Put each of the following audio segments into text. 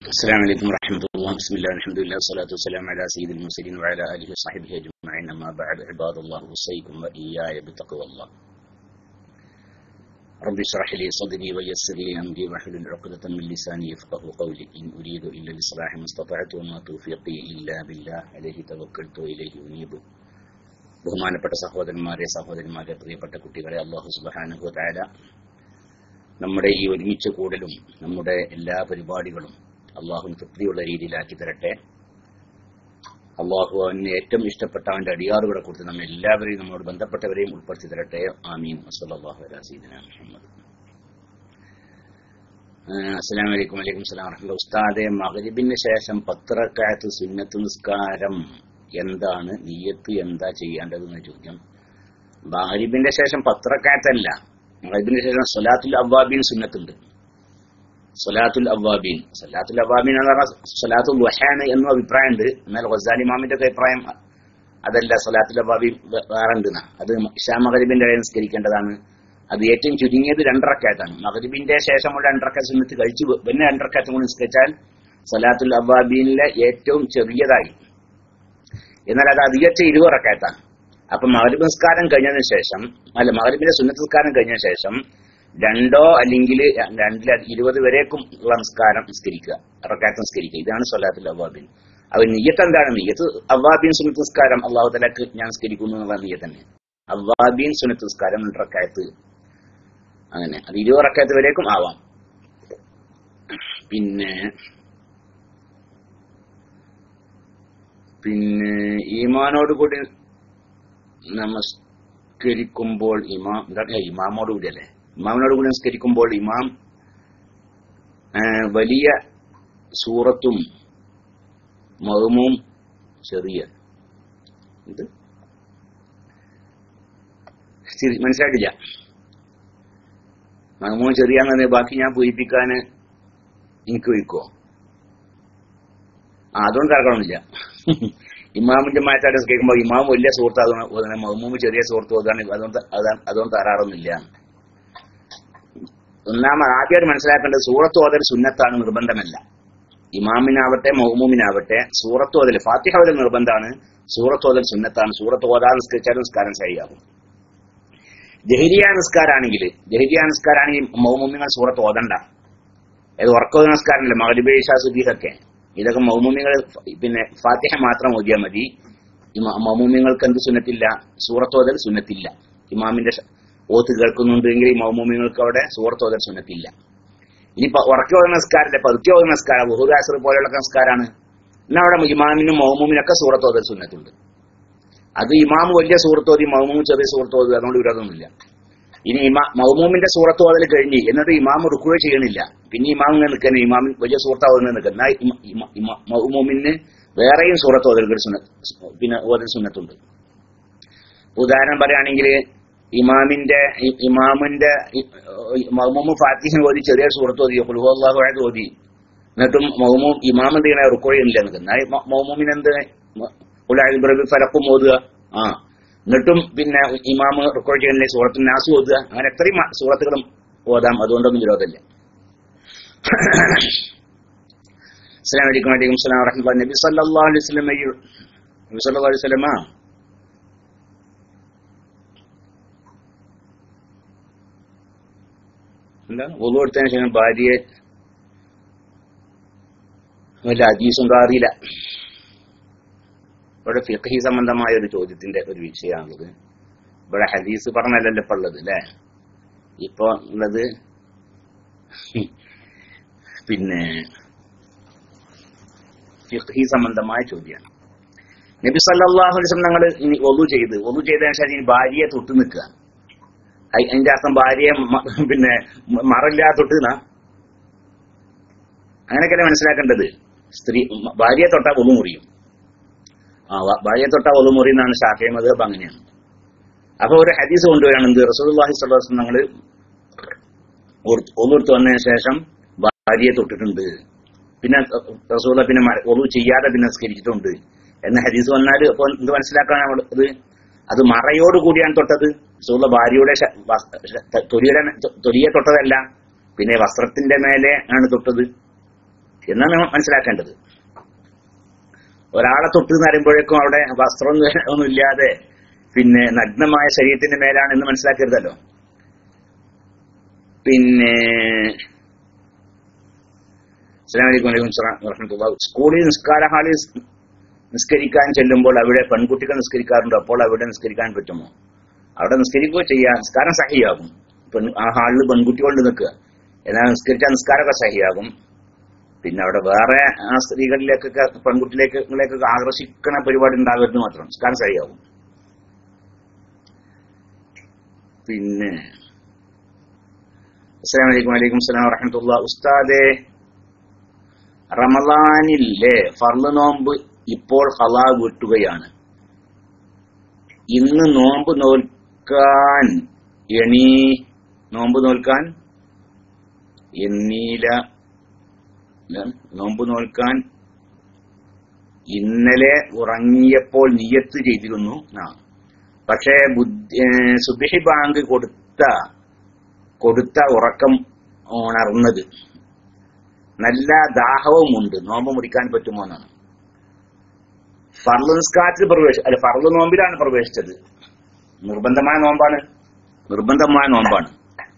السلام عليكم ورحمة الله بسم الله الحمد لله والصلاة والسلام على سيد المرسلين وعلى آله وصحبه أجمعين أما بعد عباد الله أوصيكم وإياي بتقوى الله رب اشرح لي صدري ويسر لي أمري واحلل عقدة من لساني يفقه قولي إن أريد إلا الإصلاح ما استطعت وما توفيقي إلا بالله عليه توكلت وإليه أنيب ബഹുമാനപ്പെട്ട സഹോദരന്മാരെ സഹോദരന്മാരെ പ്രിയപ്പെട്ട കുട്ടികളെ അള്ളാഹു സുബാനുഹു താര നമ്മുടെ ഈ ഒരുമിച്ച് കൂടലും നമ്മുടെ എല്ലാ പരിപാടികളും അള്ളാഹുവിന് തൃപ്തിയുള്ള രീതിയിലാക്കി തരട്ടെ. അള്ളാഹു അവന് ഏറ്റവും ഇഷ്ടപ്പെട്ട അവന്റെ അടിയാറുകളെ കുറിച്ച് നമ്മൾ എല്ലാവരെയും നമ്മോട് ബന്ധപ്പെട്ടവരെയും ഉൾപ്പെടുത്തി തരട്ടെ. ആമീൻ. വസ്ലാഹു അലാസീദന മുഹമ്മദ്. അസ്സാം വലൈക്കും വലൈക്കും ഉസ്താദെ മകരിബിന് ശേഷം പത്രക്കാലത്ത് സുന്നത്ത് നിസ്കാരം എന്താണ്? നീയത്ത് എന്താ ചെയ്യേണ്ടതെന്ന് ചോദ്യം. മകരിബിന്റെ ശേഷം പത്രക്കാലത്തല്ല മകരിബിന്റെ ശേഷം സൊലാത്തുൽ അബ്ബാബിൻ സുന്നത്തുണ്ട്. സൊലാത്തുൽ അവ്വാബീൻ. സൊലാത്തുൽ അവ്വാബീൻ എന്ന് പറഞ്ഞാൽ സൊലാത്തുൽ വഹാന് എന്നും അഭിപ്രായമുണ്ട്. എന്നാൽ ഗസാലി ഒക്കെ അഭിപ്രായം അതല്ല സൊലാത്തുൽ അവ്വാബീൻ വേറെ ഉണ്ട് അത് ഇഷാ മകരിബിന്റെ ഇടയിൽ നിസ്കരിക്കേണ്ടതാണ്. അത് ഏറ്റവും ചുരുങ്ങിയത് രണ്ടറക്കാറ്റാണ് മകരിബിന്റെ ശേഷമുള്ള രണ്ടറക്കാറ്റ് സുന്നത്ത് കഴിച്ചു പിന്നെ രണ്ടറക്കാറ്റ് കൂടി നിസ്കരിച്ചാൽ സൊലാത്തുൽ അവ്വാബീനിലെ ഏറ്റവും ചെറിയതായി. എന്നാൽ അത് അധികച്ച ഇരുവറക്കാറ്റാണ് അപ്പൊ മകരബ് നിസ്കാരം കഴിഞ്ഞതിന് ശേഷം അല്ല മകരബിന്റെ സുന്നത്ത് നിസ്കാരം കഴിഞ്ഞ ശേഷം രണ്ടോ അല്ലെങ്കിൽ രണ്ടിൽ ഇരുപത് വരേക്കും ഉള്ള നമസ്കാരം നിസ്കരിക്കുക റക്കാത്ത് നിസ്കരിക്കുക. ഇതാണ് സ്വലാത്തിൽ അവാബിൻ. അവർ നീയത്ത് എന്താണ് നീയത്ത് അവാബിൻ സുന്നത്ത് നിസ്കാരം അള്ളാഹു തലക്ക് ഞാൻ നിസ്കരിക്കുന്നു എന്നുള്ള നീയത്ത് തന്നെ. അവാബിൻ സുനത്ത് നിസ്കാരം റക്കായത്ത് അങ്ങനെ. അത് ഇരുപത് റക്കായത്ത് വരേക്കും ആവാം. പിന്നെ പിന്നെ ഈമാനോട് കൂടി നമസ്കരിക്കുമ്പോൾ ഇമാം ഇമാമോട് കൂടി അല്ലേ? ഇമാമിനോട് കൂടി നമസ്കരിക്കുമ്പോൾ ഇമാം വലിയ സൂറത്തും മഹമും ചെറിയ. ഇത് മനസ്സിലായിട്ടില്ല മഹമും ചെറിയാന്ന് ബാക്കി ഞാൻ പൂരിപ്പിക്കാൻ എനിക്ക് വയ്ക്കോ ആ അതുകൊണ്ട് ഇറക്കണമെന്നില്ല ഇമാമിന്റെ മാറ്റാട്ട് കേൾക്കുമ്പോൾ ഇമാം വലിയ സുഹൃത്ത് അതുകൊണ്ട് മഹമൂമ് ചെറിയ സുഹൃത്ത് അതുകൊണ്ട് അതുകൊണ്ട് തരാറൊന്നുമില്ല. ഒന്നാമത് ആദ്യമായിട്ട് മനസ്സിലാക്കേണ്ടത് സൂറത്ത് ഓതൽ സുന്നത്താണ് നിർബന്ധമല്ല. ഇമാമിനാവട്ടെ മൗമൂമിനാവട്ടെ സൂറത്ത് ഓതൽ ഫാത്തിഹ ഒരു നിർബന്ധമാണ് സൂറത്ത് ഓതൽ സുന്നത്താണ്. സൂറത്ത് ഓതാൻ നിസ്കരിച്ചാൽ നിസ്കാരം ശരിയാകും. ജഹിരിയ നിസ്കാരാണെങ്കിൽ ജഹിരിയ നിസ്കാരാണെങ്കിൽ മൗമൂമിങ്ങൾ സൂറത്ത് ഓതണ്ട. ഏത് ഉറക്കോ നിസ്കാരമല്ല മകരിബേഷ സുദീഖൊക്കെ ഇതൊക്കെ മൗമൂമിങ്ങൾ പിന്നെ ഫാത്തിഹ മാത്രം ഓതിയാൽ മതി. മൗമൂമിങ്ങൾക്ക് എന്ത് സുന്നത്തില്ല? സൂറത്തോതൽ സുന്നത്തില്ല. ഇമാമിന്റെ ഓത്ത് കേൾക്കുന്നുണ്ടെങ്കിൽ ഈ മൗമൂമിങ്ങൾക്ക് അവിടെ സൂറത്തോതൽ സുന്നത്തില്ല ഇനി ഉറക്കി ഓതുന്ന നമസ്കാരമല്ല പതുക്കി ഓതുന്ന നമസ്കാരം ബഹുദാസർ പോലെയുള്ള നമസ്കാരമാണ് എന്നാൽ അവിടെ ഇമാമിനും മൗമൂമിനൊക്കെ സൂറത്തോതൽ സുന്നത്തുണ്ട് അത് ഇമാം വലിയ സുഹൃത്തോതി മൗമൂം ചെറിയ സുഹൃത്തോതി അതുകൊണ്ട് വിരോധമൊന്നുമില്ല. ഇനി ഇമാ മൗമൂമിന്റെ സൂറത്ത് ഓതൽ കഴിഞ്ഞ് എന്നിട്ട് ഇമാം റുക്കുക ചെയ്യണില്ല. പിന്നെ ഇമാം ഇങ്ങനെ നിൽക്കുന്ന ഇമാമിൻ വലിയ സുഹൃത്താവുന്ന നിൽക്കുന്ന. മൗമൂമിന് വേറെയും സൂറത്ത് ഓതൽ പിന്നെ ഓതൽ സുന്നത്തുണ്ട് ഉദാഹരണം പറയുകയാണെങ്കിൽ ഇമാമിന്റെ ഇമാമിന്റെ മൗമൂമ് ഫാത്തിഹിന് ഓതി ചെറിയ സുഹൃത്ത് ഓതി കുലുഹുല്ലാഹു ഓതി. എന്നിട്ടും മൗമൂം ഇമാം എന്ത് ചെയ്യണ? റുക്കോയില്ല നിൽക്കുന്ന മൗമൂമിന് എന്ത്? ഉലാഹിബ്രബി ഫലക്കും ഓതുക. ആ. എന്നിട്ടും പിന്നെ ഇമാമ് റെക്കോർഡ് ചെയ്യുന്ന സൂറത്ത് നാസ് ഓതുക. അങ്ങനെ എത്രയും സുഹൃത്തുക്കളും ഓതാം. അതുകൊണ്ടൊന്നും വിരോധമില്ല. അസ്സലാമലൈക്കും വലൈക്കും വലൈക്കും സ്ലാം വറഹ്മത്തുള്ളാഹി നബി സല്ലല്ലാഹു അലൈഹി വസല്ലം നബി സല്ലല്ലാഹു അലൈഹി വസല്ലം എന്താ ഒതു എടുത്തതിന് ശേഷം ഭാര്യയെ വല്ല ഹദീസുണ്ടോ അറിയില്ല. ഇവിടെ ഫിഖി സംബന്ധമായ ഒരു ചോദ്യത്തിന്റെ ഒരു വിഷയമാണത് ഇവിടെ ഹദീസ് പറഞ്ഞല്ലല്ലോ ഇപ്പൊ ഉള്ളത് അല്ലേ? ഇപ്പൊ ഉള്ളത് പിന്നെ ഫിഖി സംബന്ധമായ ചോദ്യമാണ്. നബി സല്ലാഹു അലൈസ് ഞങ്ങൾ ഇനി ഒതു ചെയ്ത് ഒതു ചെയ്തതിനു ശേഷം ഇനി ഭാര്യയെ തൊട്ട് നിൽക്കുക അതിന്റെ അർത്ഥം ഭാര്യയെ പിന്നെ മറില്ലാതെ തൊട്ട് നിന്നാ അങ്ങനെയൊക്കെയല്ലേ മനസ്സിലാക്കേണ്ടത്. സ്ത്രീ ഭാര്യയെ തൊട്ടാ ഒന്നു മുറിയും. ആ ഭാര്യയെ തൊട്ട ഒതുമുറി എന്നാണ് ഷാഫി മധുബ് അങ്ങനെയാണ്. അപ്പൊ ഒരു ഹദീസ് കൊണ്ടുവരാണ് എന്ത്? റസൂൽഹി സ്വലാസ് ഞങ്ങൾ ഒന്നുടുത്ത് വന്നതിന് ശേഷം ഭാര്യയെ തൊട്ടിട്ടുണ്ട്. പിന്നെ റസൂല പിന്നെ ഒതു ചെയ്യാതെ പിന്നെ സ്കരിച്ചിട്ടുണ്ട് എന്ന ഹദീസ് വന്നാൽ അപ്പൊ എന്ത് മനസ്സിലാക്കാനാണ് ഇത്? അത് മറയോട് കൂടിയാണ് തൊട്ടത്. സുഹൃത്ത് ഭാര്യയുടെ തൊലിയുടെ തൊലിയെ തൊട്ടതല്ല. പിന്നെ വസ്ത്രത്തിന്റെ മേലെ ആണ് തൊട്ടത്. എന്നാണ് മനസ്സിലാക്കേണ്ടത്? ഒരാളെ തൊട്ട് എന്ന് പറയുമ്പോഴേക്കും അവിടെ വസ്ത്രം ഒന്നുമില്ലാതെ പിന്നെ നഗ്നമായ ശരീരത്തിന്റെ മേലാണ് എന്ന് മനസ്സിലാക്കരുതല്ലോ. പിന്നെ. സ്കൂളിൽ നിസ്കാര ഹാളിൽ നിസ്കരിക്കാൻ ചെല്ലുമ്പോൾ അവിടെ പെൺകുട്ടികൾ നിസ്കരിക്കാറുണ്ട് അപ്പോൾ അവിടെ നിസ്കരിക്കാൻ പറ്റുമോ? അവിടെ നിസ്കരിക്കുകയോ ചെയ്യാം. നിസ്കാരം സഹിയാകും. പെൺ ആ ഹാളിൽ പെൺകുട്ടികളുണ്ട് നിൽക്കുക. എന്നാൽ നിസ്കരിച്ചാൽ നിസ്കാരമൊക്കെ സഹിയാകും. പിന്നെ അവിടെ വേറെ ആ സ്ത്രീകളിലേക്കൊക്കെ പെൺകുട്ടികളിലേക്കൊക്കെ ആകർഷിക്കുന്ന പരിപാടി ഉണ്ടാകരുത് മാത്രം. നിസ്കാരം സഹിയാകും. പിന്നെ അസ്സാം വലൈക്കും വലൈക്കും സലാം വറഹമത്തുള്ള ഉസ്താദെ റമലാനില്ലേ ഫർൾ നോമ്പ് ഇപ്പോൾ ഹലാ വീട്ടുകയാണ്. ഇന്ന് നോമ്പ് നോൽക്കാൻ എണീ. നോമ്പ് നോൽക്കാൻ എന്നീല നോമ്പ് നോൽക്കാൻ ഇന്നലെ ഉറങ്ങിയപ്പോൾ നിയത്ത് ചെയ്തിരുന്നു. ആ. പക്ഷേ ബുദ്ധി സുബഹി ബാങ്ക് കൊടുത്ത കൊടുത്ത ഉറക്കം ഉണർന്നത്. നല്ല ദാഹവുമുണ്ട്. നോമ്പ് മുടിക്കാൻ പറ്റുമോ എന്നാണ്. ഫർൾ നിസ്കാരത്തിൽ പ്രവേശിച്ചു അല്ല ഫർൾ നോമ്പിലാണ് പ്രവേശിച്ചത്. നിർബന്ധമായ നോമ്പാണ്. നിർബന്ധമായ നോമ്പാണ്.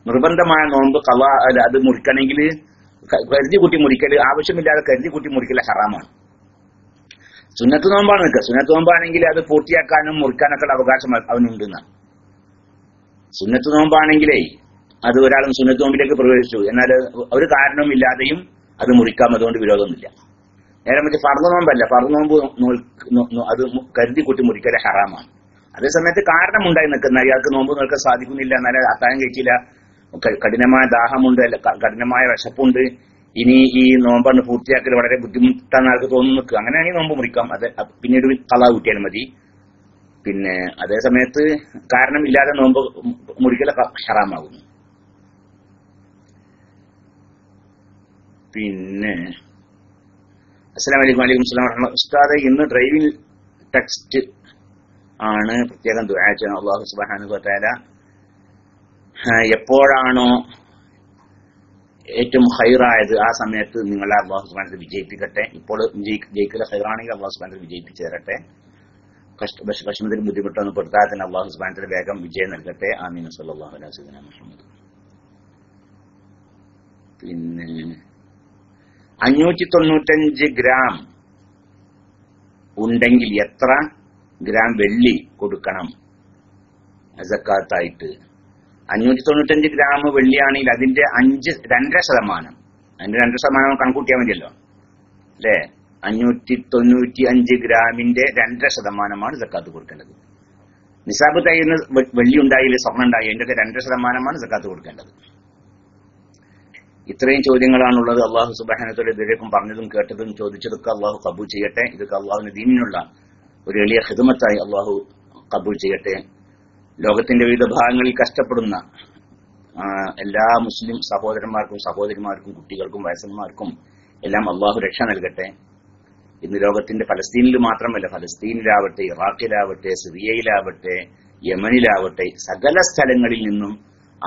നിർബന്ധമായ നോമ്പ് കവ അല്ല അത് മുറിക്കണമെങ്കിൽ കരുതി കുട്ടി മുറിക്കൽ ആവശ്യമില്ലാതെ കരുതി കുട്ടി മുറിക്കൽ ഹറാമാണ്. സുന്നത്ത് നോമ്പാണ് നിൽക്കുക. സുന്നത്ത് നോമ്പാണെങ്കിൽ അത് പൂർത്തിയാക്കാനും മുറിക്കാനൊക്കെ അവകാശം അവനുണ്ട് എന്നാണ് സുന്നത്ത് നോമ്പാണെങ്കിലേ അത് ഒരാളും സുന്നത്ത് നോമ്പിലേക്ക് പ്രവേശിച്ചു. എന്നാൽ ഒരു കാരണവുമില്ലാതെയും അത് മുറിക്കാം. അതുകൊണ്ട് വിരോധമൊന്നുമില്ല നേരെ മറ്റേ ഫർദ് നോമ്പല്ല ഫർദ് നോമ്പ് അത് കരുതി കൂട്ടി മുറിക്കൽ ഹറാമാണ്. അതേസമയത്ത് കാരണമുണ്ടായി നിൽക്കുന്ന അയാൾക്ക് നോമ്പ് നിൽക്കാൻ സാധിക്കുന്നില്ല എന്നാലും അത്താഴം കഴിച്ചില്ല ക- കഠിനമായ ദാഹമുണ്ട് കഠിനമായ വിശപ്പുണ്ട്. ഇനി ഈ നോമ്പാണ് പൂർത്തിയാക്കൽ വളരെ ബുദ്ധിമുട്ടാണ് ആൾക്ക് തോന്നുന്നു നിൽക്കുക. അങ്ങനെയാണെങ്കിൽ നോമ്പ് മുറിക്കാം. അത് പിന്നീട് കള കൂട്ടിയാൽ മതി. പിന്നെ അതേ സമയത്ത് കാരണമില്ലാതെ നോമ്പ് മുറിക്കൽ ഹറാമാകുന്നു. പിന്നെ അസ്സലാം വലൈക്കും വലൈക്കും സ്ലാം ഉസ്താദ് ഇന്ന് ഡ്രൈവിംഗ് ടെക്സ്റ്റ് ആണ് പ്രത്യേകം ദുആ ചെയ്യണം. അള്ളാഹു സുബ്ഹാനഹു വതആല എപ്പോഴാണോ ഏറ്റവും ഹൈറായത് ആ സമയത്ത് നിങ്ങളെ അള്ളാഹു സുബ്ഹാനഹു വിജയിപ്പിക്കട്ടെ. ഇപ്പോൾ ജയിക്കുന്ന ഹൈറാണെങ്കിൽ അള്ളാഹു സുബ്ഹാനഹു വിജയിപ്പിച്ചു തരട്ടെ കഷ്ട വിഷമത്തിന് ബുദ്ധിമുട്ടൊന്നും പെടുത്താതെ തന്നെ അള്ളാഹു സുബ്ഹാനഹു വേഗം വിജയം നൽകട്ടെ. ആമീൻ. സല്ലാഹു അലൈഹി മുഹമ്മദ്. പിന്നെ അഞ്ഞൂറ്റി തൊണ്ണൂറ്റഞ്ച് ഗ്രാം ഉണ്ടെങ്കിൽ എത്ര ഗ്രാം വെള്ളി കൊടുക്കണം? സക്കാത്തായിട്ട് അഞ്ഞൂറ്റി തൊണ്ണൂറ്റഞ്ച് ഗ്രാം വെള്ളിയാണെങ്കിൽ അതിന്റെ അഞ്ച് രണ്ടര ശതമാനം. അതിന്റെ രണ്ടര ശതമാനം കണക്കൂട്ടിയാൽ മതിയല്ലോ. അല്ലേ? അഞ്ഞൂറ്റി തൊണ്ണൂറ്റി അഞ്ച് ഗ്രാമിന്റെ രണ്ടര ശതമാനമാണ് സക്കാത്ത് കൊടുക്കേണ്ടത്. നിസാബ് തയ്യുന്ന വെള്ളി ഉണ്ടായില്ല സ്വർണം ഉണ്ടായി അതിന്റെ രണ്ടര ശതമാനമാണ് സക്കാത്ത് കൊടുക്കേണ്ടത്. ഇത്രയും ചോദ്യങ്ങളാണുള്ളത്. അള്ളാഹു സുബാനത്തോടെ ഇതിലേക്കും പറഞ്ഞതും കേട്ടതും ചോദിച്ചതൊക്കെ അള്ളാഹു കബൂൽ ചെയ്യട്ടെ. ഇതൊക്കെ അള്ളാഹുവിന്റെ ദീനിനുള്ള ഒരു എളിയ ഹിദമത്തായി അള്ളാഹു കബൂൽ ചെയ്യട്ടെ. ലോകത്തിന്റെ വിവിധ ഭാഗങ്ങളിൽ കഷ്ടപ്പെടുന്ന എല്ലാ മുസ്ലിം സഹോദരന്മാർക്കും സഹോദരിമാർക്കും കുട്ടികൾക്കും വയസ്സന്മാർക്കും എല്ലാം അള്ളാഹു രക്ഷ നൽകട്ടെ. ഇന്ന് ലോകത്തിന്റെ ഫലസ്തീനിൽ മാത്രമല്ല ഫലസ്തീനിലാവട്ടെ ഇറാഖിലാവട്ടെ സിറിയയിലാവട്ടെ യമനിലാവട്ടെ സകല സ്ഥലങ്ങളിൽ നിന്നും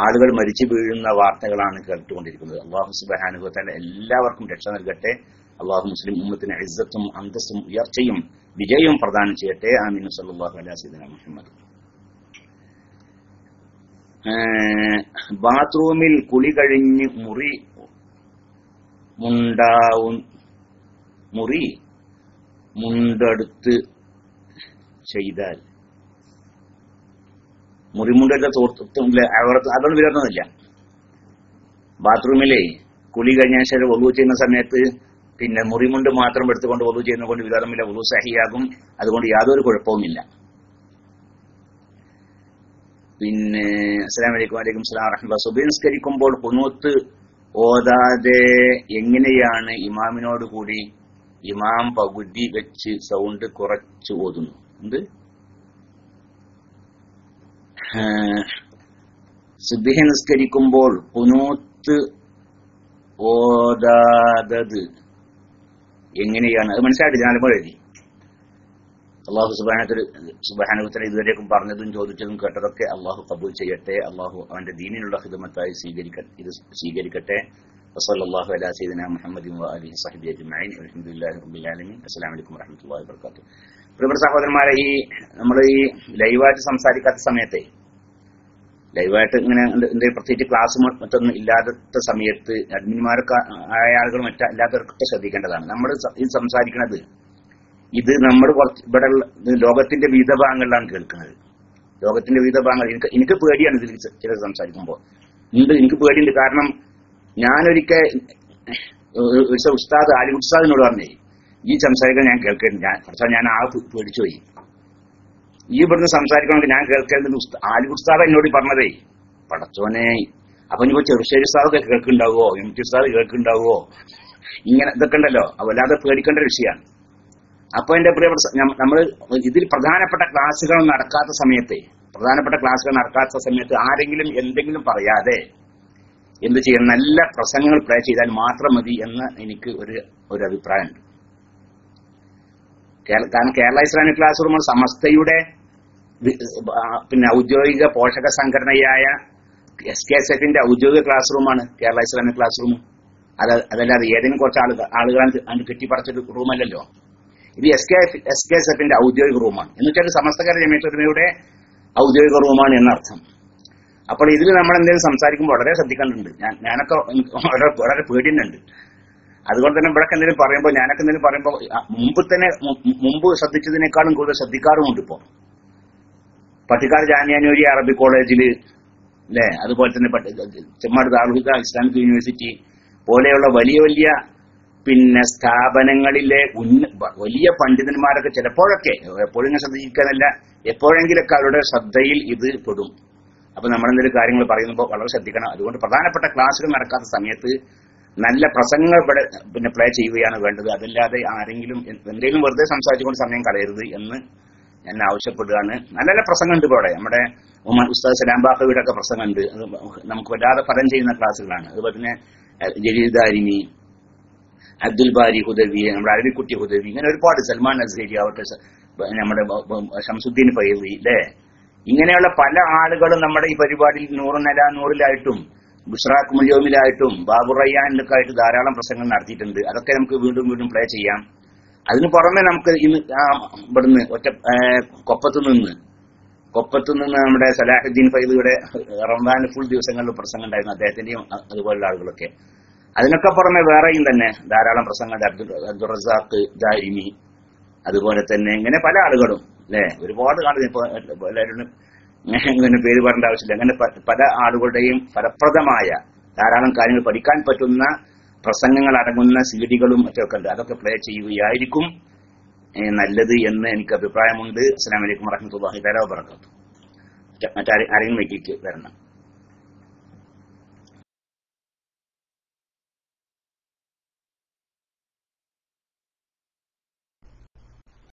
ആളുകൾ മരിച്ചു വീഴുന്ന വാർത്തകളാണ് കേട്ടുകൊണ്ടിരിക്കുന്നത്. അള്ളാഹു സുബാനുഭവത്താൽ എല്ലാവർക്കും രക്ഷ നൽകട്ടെ. അള്ളാഹു മുസ്ലിം ഉമ്മത്തിന് ഇസ്സത്തും അന്തസ്സും ഉയർച്ചയും വിജയവും പ്രദാനം ചെയ്യട്ടെ. ആമീൻ. സല്ലല്ലാഹു അലൈഹി വസല്ലം മുഹമ്മദ്. ബാത്റൂമിൽ കുളി കഴിഞ്ഞ് മുറി മുണ്ടാവും മുറി മുണ്ടെടുത്ത് ചെയ്താൽ മുറിമുണ്ടൊക്കെ അവർക്ക് അതൊന്നും വിരോധമൊന്നുമില്ല ബാത്റൂമിലെ കുളി കഴിഞ്ഞ ശേഷം ഒതു ചെയ്യുന്ന സമയത്ത് പിന്നെ മുറിമുണ്ട് മാത്രം എടുത്തുകൊണ്ട് ഒതു ചെയ്യുന്ന കൊണ്ട് വിരോധമില്ല ഒതു സഹിയാകും. അതുകൊണ്ട് യാതൊരു കുഴപ്പവുമില്ല. പിന്നെ അസ്സലാം വലൈക്കും വലൈക്കും സ്ലാം റഹ്മ സുബിൻസ്കരിക്കുമ്പോൾ കുന്നൂത്ത് ഓതാതെ എങ്ങനെയാണ് ഇമാമിനോട് കൂടി ഇമാം പകുതി വെച്ച് സൗണ്ട് കുറച്ച് ഓതുന്നു? എന്ത്? സുബിഹ നിസ്കരിക്കുമ്പോൾ കുനൂത്ത് ഓതാതത്. എങ്ങനെയാണ്? അത് മനസ്സിലായിട്ടില്ല നാലുമ്പോൾ എഴുതി. അള്ളാഹു സുബാനത്തിൽ സുബാനുത്തല ഇതുവരേക്കും പറഞ്ഞതും ചോദിച്ചതും കേട്ടതൊക്കെ അള്ളാഹു കബൂൽ ചെയ്യട്ടെ. അള്ളാഹു അവന്റെ ദീനിനുള്ള ഹിതമത്തായി സ്വീകരിക്കട്ടെ ഇത് സ്വീകരിക്കട്ടെ. وصلى الله على سيدنا محمد وآله وصحبه أجمعين والحمد لله رب العالمين السلام عليكم ورحمة الله وبركاته പ്രിയപ്പെട്ട സഹോദരന്മാരെ ഈ നമ്മൾ ഈ ലൈവായിട്ട് സംസാരിക്കാത്ത സമയത്തെ ലൈവായിട്ട് ഇങ്ങനെ എന്ത് എന്തെങ്കിലും പ്രത്യേകിച്ച് ക്ലാസ് മറ്റൊന്നും ഇല്ലാത്ത സമയത്ത് അഡ്മിന്മാർക്ക് ആയ ആളുകൾ മറ്റല്ലാത്തവർക്കൊക്കെ ശ്രദ്ധിക്കേണ്ടതാണ് നമ്മൾ ഇത് സംസാരിക്കുന്നത് ഇത് നമ്മൾ കുറച്ച് ഇവിടെ ഉള്ള ഇത് ലോകത്തിന്റെ വിവിധ ഭാഗങ്ങളിലാണ് കേൾക്കുന്നത് ലോകത്തിന്റെ വിവിധ ഭാഗങ്ങൾ എനിക്ക് എനിക്ക് പേടിയാണ് ഇതിൽ ചില സംസാരിക്കുമ്പോൾ ഉണ്ട് എനിക്ക് പേടിയുണ്ട് കാരണം ഞാനൊരിക്കൽ ഒരു ഉസ്താദ് അലി ഉസ്താദിനോട് പറഞ്ഞേ ഈ സംസാരിക്കാൻ ഞാൻ കേൾക്കരുത്. ഞാൻ ഞാൻ ആ പേടിച്ചു പോയി. ഈ ഇവിടുന്ന് സംസാരിക്കണമെങ്കിൽ ഞാൻ കേൾക്കേണ്ടത് ഉസ്ത- ആലി ഉസ്താദ് എന്നോട് പറഞ്ഞതേ പടച്ചോനെ അപ്പൊ ഇനിയിപ്പോ ചെറുശ്ശേരി ഉസ്താദൊക്കെ കേൾക്കുന്നുണ്ടാവോ? എം ടി ഉസ്താദ് കേൾക്കുന്നുണ്ടാവോ? ഇങ്ങനെ ഇതൊക്കെ ഉണ്ടല്ലോ. വല്ലാതെ പേടിക്കേണ്ട വിഷയമാണ് അപ്പൊ എന്റെ പ്രിയപ്പെട്ട നമ്മൾ ഇതിൽ പ്രധാനപ്പെട്ട ക്ലാസ്സുകൾ നടക്കാത്ത സമയത്തെ പ്രധാനപ്പെട്ട ക്ലാസ്സുകൾ നടക്കാത്ത സമയത്ത് ആരെങ്കിലും എന്തെങ്കിലും പറയാതെ എന്ത് ചെയ്യണം? നല്ല പ്രസംഗങ്ങൾ പ്ലേ ചെയ്താൽ മാത്രം മതി എന്ന് എനിക്ക് ഒരു ഒരു അഭിപ്രായമുണ്ട്. കാരണം കേരള ഇസ്ലാമിക് ക്ലാസ് റൂമുകൾ സമസ്തയുടെ പിന്നെ ഔദ്യോഗിക പോഷക സംഘടനയായ എസ് കെ എസ് എഫിന്റെ ഔദ്യോഗിക ക്ലാസ് റൂമാണ് കേരള ഇസ്ലാമിക് ക്ലാസ് റൂം അത് അതല്ലാതെ ഏതെങ്കിലും കുറച്ച് ആളുകൾ ആളുകളാണ് അതിന് കെട്ടിപ്പറച്ചൊരു റൂമല്ലല്ലോ ഇത് S K S K S എഫിന്റെ ഔദ്യോഗിക റൂമാണ് എന്ന് വെച്ചാൽ സമസ്തകാര ജമീയത്തുടമയുടെ ഔദ്യോഗിക റൂമാണ് എന്നർത്ഥം. അപ്പോൾ ഇതിൽ നമ്മൾ എന്തെങ്കിലും സംസാരിക്കുമ്പോൾ വളരെ ശ്രദ്ധിക്കേണ്ടതുണ്ട്. ഞാൻ ഞാനൊക്കെ വളരെ വളരെ അതുകൊണ്ട് തന്നെ ഇവിടെ എന്തെങ്കിലും പറയുമ്പോൾ ഞാനൊക്കെ എന്തെങ്കിലും പറയുമ്പോൾ മുമ്പ് തന്നെ മുമ്പ് ശ്രദ്ധിച്ചതിനേക്കാളും കൂടുതൽ ശ്രദ്ധിക്കാറുമുണ്ട് ഇപ്പോൾ. പട്ടിക്കാട് ജാമ്യാനൂരി അറബി കോളേജിൽ അല്ലെ അതുപോലെ തന്നെ ചെമ്മാട് ദാർഹിക ഇസ്ലാമിക് യൂണിവേഴ്സിറ്റി പോലെയുള്ള വലിയ വലിയ പിന്നെ സ്ഥാപനങ്ങളിലെ ഉന്ന വലിയ പണ്ഡിതന്മാരൊക്കെ ചിലപ്പോഴൊക്കെ എപ്പോഴും ശ്രദ്ധിക്കാനല്ല എപ്പോഴെങ്കിലൊക്കെ അവരുടെ ശ്രദ്ധയിൽ ഇത് പെടും. അപ്പൊ നമ്മൾ എന്തൊരു കാര്യങ്ങൾ പറയുമ്പോൾ വളരെ ശ്രദ്ധിക്കണം. അതുകൊണ്ട് പ്രധാനപ്പെട്ട ക്ലാസ്സുകൾ നടക്കാത്ത സമയത്ത് നല്ല പ്രസംഗങ്ങൾ ഇവിടെ പിന്നെ പ്ലേ ചെയ്യുകയാണ് വേണ്ടത്. അതല്ലാതെ ആരെങ്കിലും എന്തെങ്കിലും വെറുതെ സംസാരിച്ചുകൊണ്ട് സമയം കളയരുത് എന്ന് ഞാൻ ആവശ്യപ്പെടുകയാണ്. നല്ല നല്ല പ്രസംഗമുണ്ട് ഇപ്പോൾ അവിടെ നമ്മുടെ ഉമർ ഉസ്താദ് സലാം ബാഹയുടെ ഒക്കെ പ്രസംഗമുണ്ട്. അത് നമുക്ക് വല്ലാതെ ഫലം ചെയ്യുന്ന ക്ലാസ്സുകളാണ് അതുപോലെ തന്നെ ജലീദാരിമി അബ്ദുൽ ബാരി ഹുദവി നമ്മുടെ അരവിക്കുട്ടി ഹുദവി ഇങ്ങനെ ഒരുപാട് സൽമാൻ അസ്ഹരി ആവട്ടെ നമ്മുടെ ഷംസുദ്ദീൻ ഫൈവി അല്ലേ ഇങ്ങനെയുള്ള പല ആളുകളും നമ്മുടെ ഈ പരിപാടിയിൽ നൂറ് നില നൂറിലായിട്ടും ബുഷ്റാഖ് മുലിയോമിലായിട്ടും ബാബു റയ്യാനിലൊക്കെ ആയിട്ട് ധാരാളം പ്രസംഗങ്ങൾ നടത്തിയിട്ടുണ്ട്. അതൊക്കെ നമുക്ക് വീണ്ടും വീണ്ടും പ്ലേ ചെയ്യാം. അതിന് പുറമെ നമുക്ക് ഇന്ന് ഇവിടുന്ന് ഒറ്റ കൊപ്പത്തു നിന്ന് കൊപ്പത്തു നിന്ന് നമ്മുടെ സലാഹുദ്ദീൻ ഫൈദിയുടെ റംസാൻ ഫുൾ ദിവസങ്ങളിൽ പ്രസംഗം ഉണ്ടായിരുന്നു അദ്ദേഹത്തിന്റെയും അതുപോലുള്ള ആളുകളൊക്കെ. അതിനൊക്കെ പുറമെ വേറെയും തന്നെ ധാരാളം പ്രസംഗങ്ങൾ അബ്ദുൾ അബ്ദുൾ റസാഖ് ദാരിമി അതുപോലെ തന്നെ ഇങ്ങനെ പല ആളുകളും. അല്ലെ ഒരുപാട് കാണുന്നത് ഇപ്പൊ എല്ലാവരും ഇങ്ങനെ പേര് പറയേണ്ട ആവശ്യമില്ല. അങ്ങനെ പല ആളുകളുടെയും ഫലപ്രദമായ ധാരാളം കാര്യങ്ങൾ പഠിക്കാൻ പറ്റുന്ന പ്രസംഗങ്ങൾ അടങ്ങുന്ന സീഡികളും മറ്റൊക്കെ ഉണ്ട്. അതൊക്കെ പ്ലേ ചെയ്യുകയായിരിക്കും നല്ലത് എന്ന് എനിക്ക് അഭിപ്രായമുണ്ട്. അസ്സാം വലൈക്കും വറഹമത്തല്ലാഹി തല മറ്റാരും മറ്റാരെങ്കിലും വെക്കിക്ക് വരണം.